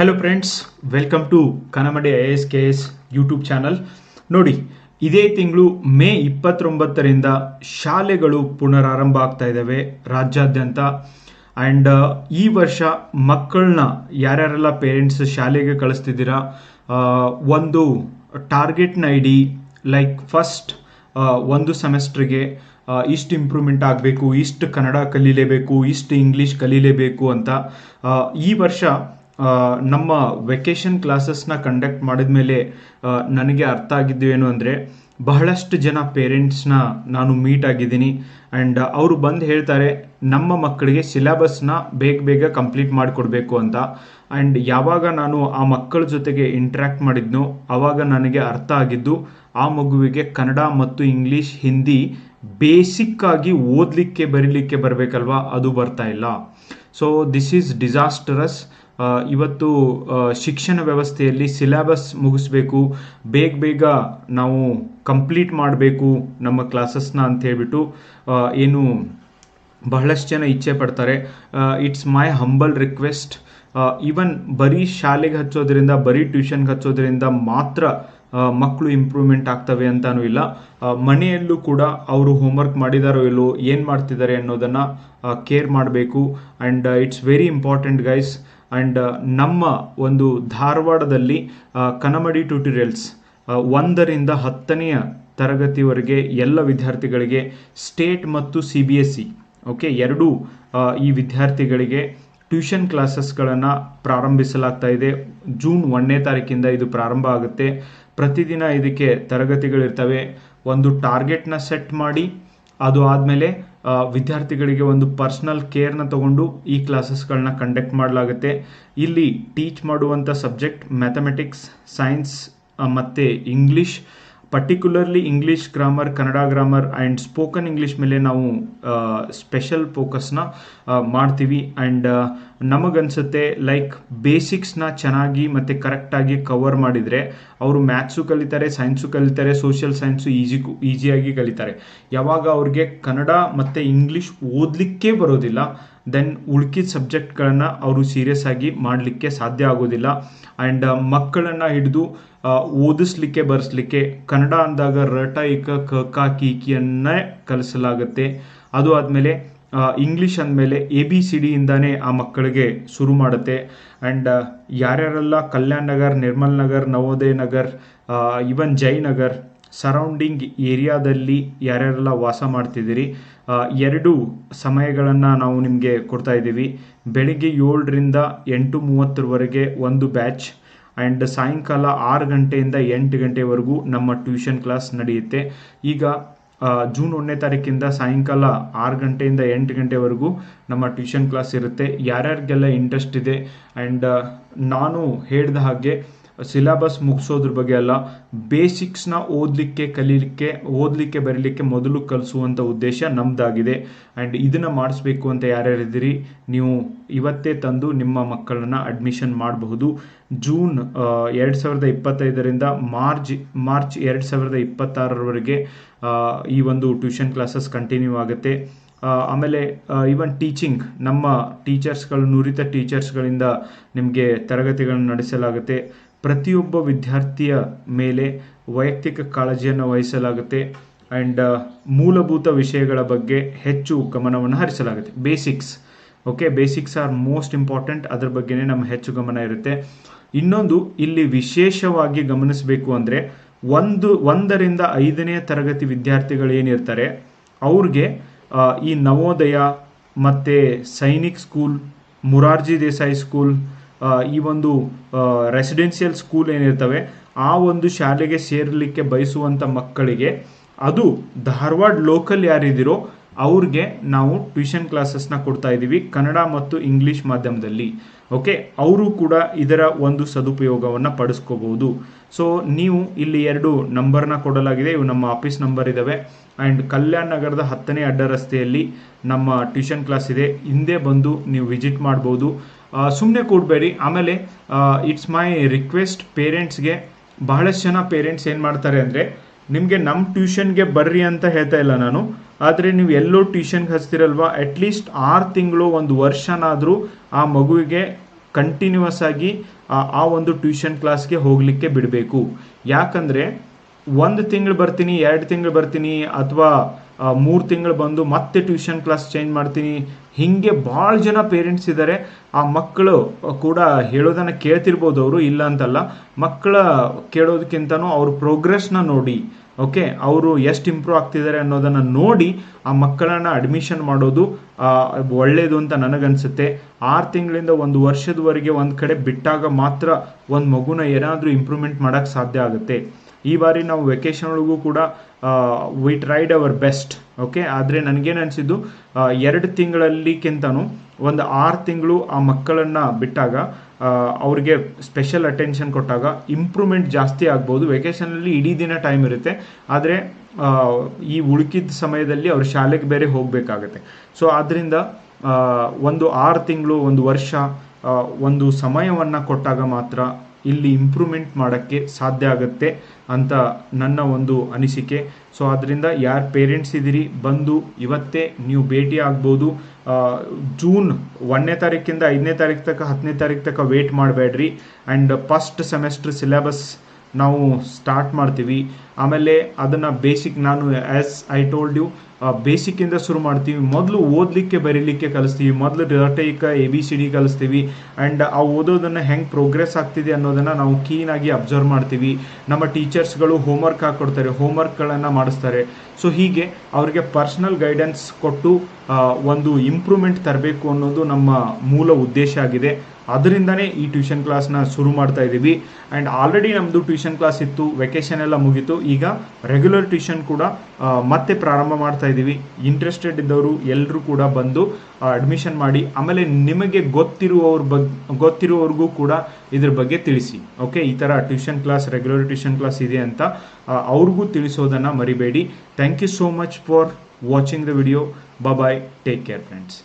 Hello friends welcome to Kanamadi I S K S YouTube channel ನೋಡಿ, ಇದೇ ತಿಂಗಳು ಮೇ ಇಪ್ಪತ್ತೊಂಬತ್ತರಿಂದ ಶಾಲೆಗಳು ಪುನರಾರಂಭ ಆಗ್ತಾ ಇದ್ದಾವೆ ರಾಜ್ಯಾದ್ಯಂತ. ಆ್ಯಂಡ್ ಈ ವರ್ಷ ಮಕ್ಕಳನ್ನ ಯಾರ್ಯಾರೆಲ್ಲ ಪೇರೆಂಟ್ಸ್ ಶಾಲೆಗೆ ಕಳಿಸ್ತಿದ್ದೀರಾ ಒಂದು ಟಾರ್ಗೆಟ್ನ ಇಡಿ ಲೈಕ್ ಫಸ್ಟ್ ಒಂದು ಸೆಮೆಸ್ಟ್ರಿಗೆ ಇಷ್ಟು ಇಂಪ್ರೂವ್ಮೆಂಟ್ ಆಗಬೇಕು, ಇಷ್ಟು ಕನ್ನಡ ಕಲೀಲೇಬೇಕು, ಇಷ್ಟು ಇಂಗ್ಲೀಷ್ ಕಲೀಲೇಬೇಕು ಅಂತ. ಈ ವರ್ಷ ನಮ್ಮ ವೆಕೇಶನ್ ಕ್ಲಾಸಸ್ನ ಕಂಡಕ್ಟ್ ಮಾಡಿದ ಮೇಲೆ ನನಗೆ ಅರ್ಥ ಆಗಿದ್ದು ಏನು ಅಂದರೆ, ಬಹಳಷ್ಟು ಜನ ಪೇರೆಂಟ್ಸ್ನ ನಾನು ಮೀಟ್ ಆಗಿದ್ದೀನಿ. ಆ್ಯಂಡ್ ಅವರು ಬಂದು ಹೇಳ್ತಾರೆ, ನಮ್ಮ ಮಕ್ಕಳಿಗೆ ಸಿಲೆಬಸ್ನ ಬೇಗ ಬೇಗ ಕಂಪ್ಲೀಟ್ ಮಾಡಿಕೊಡ್ಬೇಕು ಅಂತ. ಆ್ಯಂಡ್ ಯಾವಾಗ ನಾನು ಆ ಮಕ್ಕಳ ಜೊತೆಗೆ ಇಂಟ್ರ್ಯಾಕ್ಟ್ ಮಾಡಿದ್ನೋ ಆವಾಗ ನನಗೆ ಅರ್ಥ ಆಗಿದ್ದು, ಆ ಮಗುವಿಗೆ ಕನ್ನಡ ಮತ್ತು ಇಂಗ್ಲೀಷ್ ಹಿಂದಿ ಬೇಸಿಕ್ ಆಗಿ ಓದಲಿಕ್ಕೆ, ಬರೀಲಿಕ್ಕೆ ಬರಬೇಕಲ್ವಾ? ಅದು ಬರ್ತಾ ಇಲ್ಲ. ಸೊ ದಿಸ್ ಈಸ್ ಡಿಸಾಸ್ಟರಸ್ ಇವತ್ತು ಶಿಕ್ಷಣ ವ್ಯವಸ್ಥೆಯಲ್ಲಿ ಸಿಲೆಬಸ್ ಮುಗಿಸ್ಬೇಕು. ಬೇಗ ಬೇಗ ನಾವು ಕಂಪ್ಲೀಟ್ ಮಾಡಬೇಕು ನಮ್ಮ ಕ್ಲಾಸಸ್ನ ಅಂತ ಹೇಳ್ಬಿಟ್ಟು ಏನು ಬಹಳಷ್ಟು ಜನ ಇಚ್ಛೆ ಪಡ್ತಾರೆ. It's my humble request even ಬರೀ ಶಾಲೆಗೆ ಹಚ್ಚೋದ್ರಿಂದ, ಬರೀ ಟ್ಯೂಷನ್ಗೆ ಹಚ್ಚೋದ್ರಿಂದ ಮಾತ್ರ ಮಕ್ಕಳು ಇಂಪ್ರೂವ್ಮೆಂಟ್ ಆಗ್ತವೆ ಅಂತಾನೂ ಇಲ್ಲ. ಮನೆಯಲ್ಲೂ ಕೂಡ ಅವರು ಹೋಮ್ವರ್ಕ್ ಮಾಡಿದಾರೋ ಇಲ್ಲೋ, ಏನು ಮಾಡ್ತಿದ್ದಾರೆ ಅನ್ನೋದನ್ನು ಕೇರ್ ಮಾಡಬೇಕು. And it's very important guys and ನಮ್ಮ ಒಂದು ಧಾರವಾಡದಲ್ಲಿ ಕನಮಡಿ ಟ್ಯೂಟೋರಿಯಲ್ಸ್ ಒಂದರಿಂದ ಹತ್ತನೆಯ ತರಗತಿವರೆಗೆ ಎಲ್ಲ ವಿದ್ಯಾರ್ಥಿಗಳಿಗೆ ಸ್ಟೇಟ್ ಮತ್ತು C B S C okay, ಎರಡೂ ಈ ವಿದ್ಯಾರ್ಥಿಗಳಿಗೆ ಟ್ಯೂಷನ್ ಕ್ಲಾಸಸ್ಗಳನ್ನು ಪ್ರಾರಂಭಿಸಲಾಗ್ತಾ ಇದೆ. ಜೂನ್ ಒಂದನೇ ತಾರೀಕಿಂದ ಇದು ಪ್ರಾರಂಭ ಆಗುತ್ತೆ. ಪ್ರತಿದಿನ ಇದಕ್ಕೆ ತರಗತಿಗಳಿರ್ತವೆ. ಒಂದು ಟಾರ್ಗೆಟ್ನ ಸೆಟ್ ಮಾಡಿ, ಅದು ಆದಮೇಲೆ ವಿದ್ಯಾರ್ಥಿಗಳಿಗೆ ಒಂದು ಪರ್ಸ್ನಲ್ ಕೇರ್ನ ತಗೊಂಡು ಈ ಕ್ಲಾಸಸ್ಗಳನ್ನ ಕಂಡಕ್ಟ್ ಮಾಡಲಾಗುತ್ತೆ. ಇಲ್ಲಿ ಟೀಚ್ ಮಾಡುವಂಥ ಸಬ್ಜೆಕ್ಟ್ ಮ್ಯಾಥಮೆಟಿಕ್ಸ್ ಸೈನ್ಸ್ ಮತ್ತು English particularly English grammar Kannada grammar and spoken English ಮೇಲೆ ನಾವು ಸ್ಪೆಷಲ್ ಫೋಕಸ್ನ ಮಾಡ್ತೀವಿ. ಆ್ಯಂಡ್ ನಮಗನ್ಸುತ್ತೆ ಲೈಕ್ ಬೇಸಿಕ್ಸ್ನ ಚೆನ್ನಾಗಿ ಮತ್ತು ಕರೆಕ್ಟಾಗಿ ಕವರ್ ಮಾಡಿದರೆ ಅವರು ಮ್ಯಾಥ್ಸು ಕಲಿತಾರೆ ಸೈನ್ಸು ಕಲಿತಾರೆ ಸೋಷಿಯಲ್ ಸೈನ್ಸು ಈಜಿ ಈಸಿಯಾಗಿ ಕಲಿತಾರೆ. ಯಾವಾಗ ಅವ್ರಿಗೆ ಕನ್ನಡ ಮತ್ತು ಇಂಗ್ಲೀಷ್ ಓದಲಿಕ್ಕೆ ಬರೋದಿಲ್ಲ ದೆನ್ ಉಳ್ಕಿದ ಸಬ್ಜೆಕ್ಟ್ಗಳನ್ನು ಅವರು ಸೀರಿಯಸ್ ಆಗಿ ಮಾಡಲಿಕ್ಕೆ ಸಾಧ್ಯ ಆಗೋದಿಲ್ಲ. ಆ್ಯಂಡ್ ಮಕ್ಕಳನ್ನು ಹಿಡಿದು ಓದಿಸ್ಲಿಕ್ಕೆ, ಬರೆಸ್ಲಿಕ್ಕೆ ಕನ್ನಡ ಅಂದಾಗ ರಟ, ಇಕ, ಕ ಕ, ಕಿ, ಕಿಯನ್ನೇ ಕಲಿಸಲಾಗುತ್ತೆ. ಅದು ಆದಮೇಲೆ ಇಂಗ್ಲೀಷ್ ಅಂದಮೇಲೆ ಎ ಬಿ ಸಿ ಡಿಯಿಂದಾನೇ ಆ ಮಕ್ಕಳಿಗೆ ಶುರು ಮಾಡುತ್ತೆ. ಆ್ಯಂಡ್ ಯಾರ್ಯಾರೆಲ್ಲ ಕಲ್ಯಾಣ್ ನಗರ್, ನಿರ್ಮಲ್ ನಗರ್, ನವೋದಯ ನಗರ್ ಇವನ್ ಜಯನಗರ್ ಸರೌಂಡಿಂಗ್ ಏರಿಯಾದಲ್ಲಿ ಯಾರ್ಯಾರೆಲ್ಲ ವಾಸ ಮಾಡ್ತಿದ್ದೀರಿ ಎರಡು ಸಮಯಗಳನ್ನು ನಾವು ನಿಮಗೆ ಕೊಡ್ತಾ ಇದ್ದೀವಿ. ಬೆಳಿಗ್ಗೆ ಏಳರಿಂದ ಎಂಟು ಮೂವತ್ತರವರೆಗೆ ಒಂದು ಬ್ಯಾಚ್ ಆ್ಯಂಡ್ ಸಾಯಂಕಾಲ ಆರು ಗಂಟೆಯಿಂದ ಎಂಟು ಗಂಟೆವರೆಗೂ ನಮ್ಮ ಟ್ಯೂಷನ್ ಕ್ಲಾಸ್ ನಡೆಯುತ್ತೆ. ಈಗ ಜೂನ್ ಒಂದನೇ ತಾರೀಕಿಂದ ಸಾಯಂಕಾಲ ಆರು ಗಂಟೆಯಿಂದ ಎಂಟು ಗಂಟೆವರೆಗೂ ನಮ್ಮ ಟ್ಯೂಷನ್ ಕ್ಲಾಸ್ ಇರುತ್ತೆ. ಯಾರ್ಯಾರಿಗೆಲ್ಲ ಇಂಟ್ರೆಸ್ಟ್ ಇದೆ? ಆ್ಯಂಡ್ ನಾನು ಹೇಳಿದ ಹಾಗೆ ಸಿಲೆಬಸ್ ಮುಗಿಸೋದ್ರ ಬಗ್ಗೆ ಅಲ್ಲ ಬೇಸಿಕ್ಸ್ನ ಓದಲಿಕ್ಕೆ, ಕಲೀಲಿಕ್ಕೆ, ಓದಲಿಕ್ಕೆ, ಬರೀಲಿಕ್ಕೆ ಮೊದಲು ಕಲಿಸುವಂಥ ಉದ್ದೇಶ ನಮ್ಮದಾಗಿದೆ ಆ್ಯಂಡ್ ಇದನ್ನು ಮಾಡಿಸ್ಬೇಕು ಅಂತ ಯಾರ್ಯಾರಿದ್ದೀರಿ, ನೀವು ಇವತ್ತೇ ತಂದು ನಿಮ್ಮ ಮಕ್ಕಳನ್ನು ಅಡ್ಮಿಷನ್ ಮಾಡಬಹುದು. ಜೂನ್ ಎರಡು ಸಾವಿರದ ಇಪ್ಪತ್ತೈದರಿಂದ ಮಾರ್ಚ್ ಮಾರ್ಚ್ ಎರಡು ಸಾವಿರದ ಇಪ್ಪತ್ತಾರರವರೆಗೆ ಈ ಒಂದು ಟ್ಯೂಷನ್ ಕ್ಲಾಸಸ್ ಕಂಟಿನ್ಯೂ ಆಗುತ್ತೆ. ಆಮೇಲೆ ಈವನ್ ಟೀಚಿಂಗ್ ನಮ್ಮ ಟೀಚರ್ಸ್ಗಳು ನುರಿತ ಟೀಚರ್ಸ್ಗಳಿಂದ ನಿಮಗೆ ತರಗತಿಗಳನ್ನು ನಡೆಸಲಾಗುತ್ತೆ. ಪ್ರತಿಯೊಬ್ಬ ವಿದ್ಯಾರ್ಥಿಯ ಮೇಲೆ ವೈಯಕ್ತಿಕ ಕಾಳಜಿಯನ್ನು ವಹಿಸಲಾಗುತ್ತೆ ಆ್ಯಂಡ್ ಮೂಲಭೂತ ವಿಷಯಗಳ ಬಗ್ಗೆ ಹೆಚ್ಚು ಗಮನವನ್ನು ಹರಿಸಲಾಗುತ್ತೆ. Basics okay basics are most important ಅದ್ರ ಬಗ್ಗೆನೇ ನಮ್ಮ ಹೆಚ್ಚು ಗಮನ ಇರುತ್ತೆ. ಇನ್ನೊಂದು, ಇಲ್ಲಿ ವಿಶೇಷವಾಗಿ ಗಮನಿಸಬೇಕು ಅಂದರೆ ಒಂದು, ಒಂದರಿಂದ ಐದನೇ ತರಗತಿ ವಿದ್ಯಾರ್ಥಿಗಳು ಏನಿರ್ತಾರೆ, ಅವ್ರಿಗೆ ಈ ನವೋದಯ ಮತ್ತು ಸೈನಿಕ್ ಸ್ಕೂಲ್ ಮುರಾರ್ಜಿ ದೇಸಾಯಿ ಸ್ಕೂಲ್ ಈ ಒಂದು ರೆಸಿಡೆನ್ಷಿಯಲ್ ಸ್ಕೂಲ್ ಏನಿರ್ತವೆ, ಆ ಒಂದು ಶಾಲೆಗೆ ಸೇರಲಿಕ್ಕೆ ಬಯಸುವಂಥ ಮಕ್ಕಳಿಗೆ ಅದು ಧಾರವಾಡ ಲೋಕಲ್ ಯಾರಿದ್ದೀರೋ ಅವ್ರಿಗೆ ನಾವು ಟ್ಯೂಷನ್ ಕ್ಲಾಸಸ್ನ ಕೊಡ್ತಾ ಇದ್ದೀವಿ, ಕನ್ನಡ ಮತ್ತು ಇಂಗ್ಲೀಷ್ ಮಾಧ್ಯಮದಲ್ಲಿ. ಓಕೆ ಅವರು ಕೂಡ ಇದರ ಒಂದು ಸದುಪಯೋಗವನ್ನು ಪಡಿಸ್ಕೋಬಹುದು. ಸೊ ನೀವು ಇಲ್ಲಿ ಎರಡು ನಂಬರ್ನ ಕೊಡಲಾಗಿದೆ. ಇವು ನಮ್ಮ ಆಫೀಸ್ ನಂಬರ್ ಇದ್ದಾವೆ ಆ್ಯಂಡ್ ಕಲ್ಯಾಣ ನಗರದ ಹತ್ತನೇ ಅಡ್ಡ ರಸ್ತೆಯಲ್ಲಿ ನಮ್ಮ ಟ್ಯೂಷನ್ ಕ್ಲಾಸ್ ಇದೆ. ಹಿಂದೆ ಬಂದು ನೀವು ವಿಸಿಟ್ ಮಾಡ್ಬೋದು. ಸುಮ್ಮನೆ ಕೂಡಬೇಡಿ. ಆಮೇಲೆ ಇಟ್ಸ್ ಮೈ ರಿಕ್ವೆಸ್ಟ್ ಪೇರೆಂಟ್ಸ್ಗೆ ಬಹಳಷ್ಟು ಜನ ಪೇರೆಂಟ್ಸ್ ಏನು ಮಾಡ್ತಾರೆ ಅಂದರೆ ನಿಮಗೆ ನಮ್ಮ ಟ್ಯೂಷನ್ಗೆ ಬರ್ರಿ ಅಂತ ಹೇಳ್ತಾ ಇಲ್ಲ ನಾನು. ಆದರೆ ನೀವು ಎಲ್ಲೋ ಟ್ಯೂಷನ್ಗೆ ಹಚ್ತಿರಲ್ವಾ? ಅಟ್ಲೀಸ್ಟ್ ಆರು ತಿಂಗಳು ಒಂದು ವರ್ಷನಾದರೂ ಆ ಮಗುವಿಗೆ ಕಂಟಿನ್ಯೂಸ್ ಆಗಿ ಆ- ಆ ಒಂದು ಟ್ಯೂಷನ್ ಕ್ಲಾಸ್ಗೆ ಹೋಗಲಿಕ್ಕೆ ಬಿಡಬೇಕು. ಯಾಕಂದರೆ ಒಂದು ತಿಂಗಳು ಬರ್ತೀನಿ, ಎರಡು ತಿಂಗಳು ಬರ್ತೀನಿ ಅಥವಾ ಮೂರು ತಿಂಗಳು ಬಂದು ಮತ್ತೆ ಟ್ಯೂಷನ್ ಕ್ಲಾಸ್ ಚೇಂಜ್ ಮಾಡ್ತೀನಿ. ಹೀಗೆ ಭಾಳ ಜನ ಪೇರೆಂಟ್ಸ್ ಇದ್ದಾರೆ ಆ ಮಕ್ಕಳು ಕೂಡ ಹೇಳೋದನ್ನು ಕೇಳ್ತಿರ್ಬೋದು ಅವರು, ಇಲ್ಲ ಅಂತಲ್ಲ. ಮಕ್ಕಳ ಕೇಳೋದಕ್ಕಿಂತನೂ ಅವ್ರ ಪ್ರೋಗ್ರೆಸ್ನ ನೋಡಿ. ಓಕೆ ಅವರು ಎಷ್ಟು ಇಂಪ್ರೂವ್ ಆಗ್ತಿದ್ದಾರೆ ಅನ್ನೋದನ್ನು ನೋಡಿ ಆ ಮಕ್ಕಳನ್ನ ಅಡ್ಮಿಷನ್ ಮಾಡೋದು ಒಳ್ಳೇದು ಅಂತ ನನಗನ್ಸುತ್ತೆ. ಆರು ತಿಂಗಳಿಂದ ಒಂದು ವರ್ಷದವರೆಗೆ ಒಂದು ಕಡೆ ಬಿಟ್ಟಾಗ ಮಾತ್ರ ಒಂದು ಮಗುನ ಏನಾದರೂ ಇಂಪ್ರೂವ್ಮೆಂಟ್ ಮಾಡೋಕ್ಕೆ ಸಾಧ್ಯ ಆಗುತ್ತೆ. ಈ ಬಾರಿ ನಾವು ವೆಕೇಶನ್ ಒಳಗೂ ಕೂಡ we tried our best okay ಆದರೆ ನನಗೇನು ಅನಿಸಿದ್ದು ಎರಡು ತಿಂಗಳಲ್ಲಿಕ್ಕಿಂತನೂ ಒಂದು ಆರು ತಿಂಗಳು ಆ ಮಕ್ಕಳನ್ನು ಬಿಟ್ಟಾಗ ಅವ್ರಿಗೆ ಸ್ಪೆಷಲ್ ಅಟೆನ್ಷನ್ ಕೊಟ್ಟಾಗ ಇಂಪ್ರೂವ್ಮೆಂಟ್ ಜಾಸ್ತಿ ಆಗ್ಬೋದು. ವೆಕೇಷನಲ್ಲಿ ಇಡೀ ದಿನ ಟೈಮ್ ಇರುತ್ತೆ. ಆದರೆ ಈ ಉಳುಕಿದ ಸಮಯದಲ್ಲಿ ಅವ್ರ ಶಾಲೆಗೆ ಬೇರೆ ಹೋಗಬೇಕಾಗತ್ತೆ. ಸೊ ಆದ್ದರಿಂದ ಒಂದು ಆರು ತಿಂಗಳು, ಒಂದು ವರ್ಷ ಒಂದು ಸಮಯವನ್ನು ಕೊಟ್ಟಾಗ ಮಾತ್ರ ಇಲ್ಲಿ ಇಂಪ್ರೂವ್ಮೆಂಟ್ ಮಾಡೋಕ್ಕೆ ಸಾಧ್ಯ ಆಗುತ್ತೆ ಅಂತ ನನ್ನ ಒಂದು ಅನಿಸಿಕೆ. ಸೊ ಅದರಿಂದ ಯಾರು ಪೇರೆಂಟ್ಸ್ ಇದ್ದೀರಿ ಬಂದು ಇವತ್ತೇ ನೀವು ಭೇಟಿ ಆಗ್ಬೋದು. ಜೂನ್ ಒಂದನೇ ತಾರೀಕಿಂದ ಐದನೇ ತಾರೀಕು ತನಕ ಹತ್ತನೇ ತಾರೀಕು ತನಕ ವೇಟ್ ಮಾಡಬೇಡ್ರಿ. ಆ್ಯಂಡ್ ಫಸ್ಟ್ ಸೆಮೆಸ್ಟ್ರ್ ಸಿಲೆಬಸ್ ನಾವು ಸ್ಟಾರ್ಟ್ ಮಾಡ್ತೀವಿ. ಆಮೇಲೆ ಅದನ್ನು ಬೇಸಿಕ್ ನಾನು ಆ್ಯಸ್ ಐ ಟೋಲ್ಡ್ ಯು ಬೇಸಿಕ್ಕಿಂದ ಶುರು ಮಾಡ್ತೀವಿ. ಮೊದಲು ಓದಲಿಕ್ಕೆ ಬರೀಲಿಕ್ಕೆ ಕಲಿಸ್ತೀವಿ. ಮೊದಲು ಡಾಟೈಕ ಎ ಬಿ ಸಿ ಡಿ ಕಲಿಸ್ತೀವಿ. ಆ್ಯಂಡ್ ಆ ಓದೋದನ್ನು ಹೆಂಗೆ ಪ್ರೋಗ್ರೆಸ್ ಆಗ್ತಿದೆ ಅನ್ನೋದನ್ನು ನಾವು ಕೀನಾಗಿ ಅಬ್ಸರ್ವ್ ಮಾಡ್ತೀವಿ. ನಮ್ಮ ಟೀಚರ್ಸ್ಗಳು ಹೋಮ್ವರ್ಕ್ ಹಾಕ್ಕೊಡ್ತಾರೆ ಹೋಮ್ವರ್ಕ್ಗಳನ್ನು ಮಾಡಿಸ್ತಾರೆ. ಸೊ ಹೀಗೆ ಅವರಿಗೆ ಪರ್ಸ್ನಲ್ ಗೈಡೆನ್ಸ್ ಕೊಟ್ಟು ಒಂದು ಇಂಪ್ರೂವ್ಮೆಂಟ್ ತರಬೇಕು ಅನ್ನೋದು ನಮ್ಮ ಮೂಲ ಉದ್ದೇಶ ಆಗಿದೆ. ಅದರಿಂದನೇ ಈ ಟ್ಯೂಷನ್ ಕ್ಲಾಸ್ನ ಶುರು ಮಾಡ್ತಾ ಇದ್ದೀವಿ ಆ್ಯಂಡ್ ಆಲ್ರೆಡಿ ನಮ್ಮದು ಟ್ಯೂಷನ್ ಕ್ಲಾಸ್ ಇತ್ತು. ವೆಕೇಶನ್ ಎಲ್ಲ ಮುಗೀತು. ಈಗ ರೆಗ್ಯುಲರ್ ಟ್ಯೂಷನ್ ಕೂಡ ಮತ್ತೆ ಪ್ರಾರಂಭ ಮಾಡ್ತಾ ಇದ್ದೀವಿ. ಇಂಟ್ರೆಸ್ಟೆಡ್ ಇದ್ದವರು ಎಲ್ಲರೂ ಕೂಡ ಬಂದು ಅಡ್ಮಿಷನ್ ಮಾಡಿ, ಆಮೇಲೆ ನಿಮಗೆ ಗೊತ್ತಿರುವವ್ರ ಬಗ್ಗೆ ಗೊತ್ತಿರುವವ್ರಿಗೂ ಕೂಡ ಇದ್ರ ಬಗ್ಗೆ ತಿಳಿಸಿ. ಓಕೆ ಈ ಥರ tuition class regular tuition class ಇದೆ ಅಂತ ಅವ್ರಿಗೂ ತಿಳಿಸೋದನ್ನು ಮರಿಬೇಡಿ. Thank you so much for watching the video bye take care friends